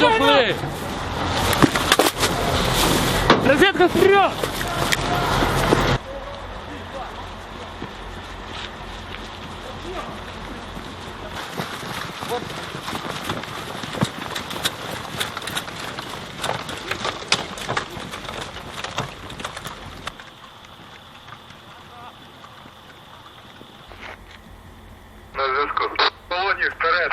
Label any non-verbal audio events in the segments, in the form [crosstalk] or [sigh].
Пошли! Розетка вперед! На зв'язку. Полоні вперед.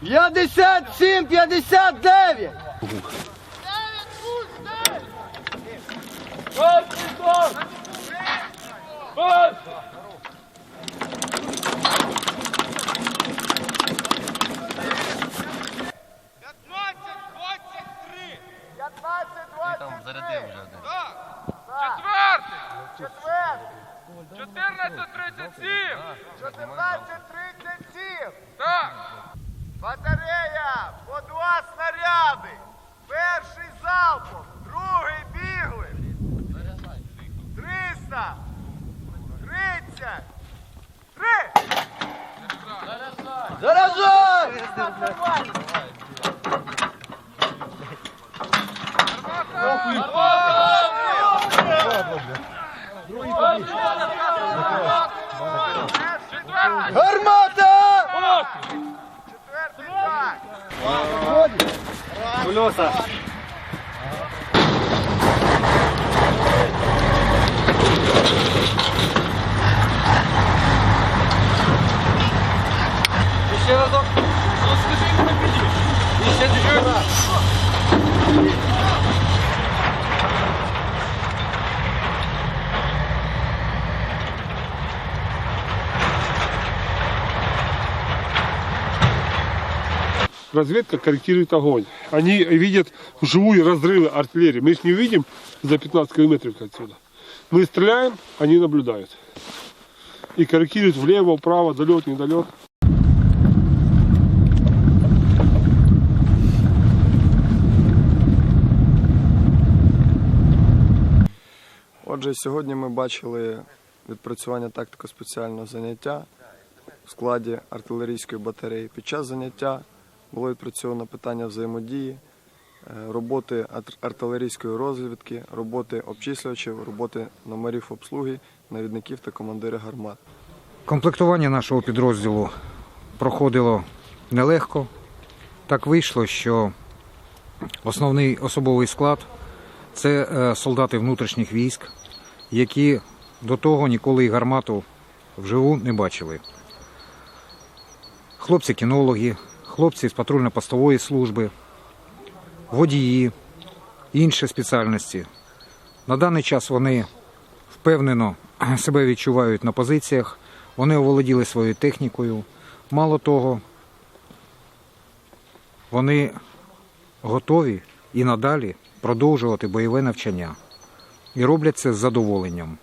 57, 59! Там зарядив вже один. Четвертий! Четвертий! 14.37! 14.37! Так! Батарея! По два снаряди! Перший залпом, другий бігли! 300! 30! Три! Заражай! Гармата! так! Ще разок. Ну скажи йому не підійш. І разведка корректирует огонь. Они видят вживую разрывы артиллерии. Мы их не видим за 15 километров отсюда. Мы стреляем, они наблюдают. И корректируют влево, вправо, долет, недолет. Отже, сьогодні ми бачили відпрацювання тактико-спеціального заняття в складі артилерійської батареї. Під час заняття було відпрацьовано питання взаємодії, е, роботи артилерійської розвідки, роботи обчислювачів, роботи номерів обслуги, навідників та командирів гармат. Комплектування нашого підрозділу проходило нелегко. Так вийшло, що основний особовий склад це е, солдати внутрішніх військ, які до того ніколи і гармату вживу не бачили. Хлопці-кінологи, хлопці з патрульно-постової служби, водії, інші спеціальності. На даний час вони впевнено [clears throat] себе відчувають на позиціях, вони оволоділи своєю технікою. Мало того, вони готові і надалі продовжувати бойове навчання. І роблять це з задоволенням.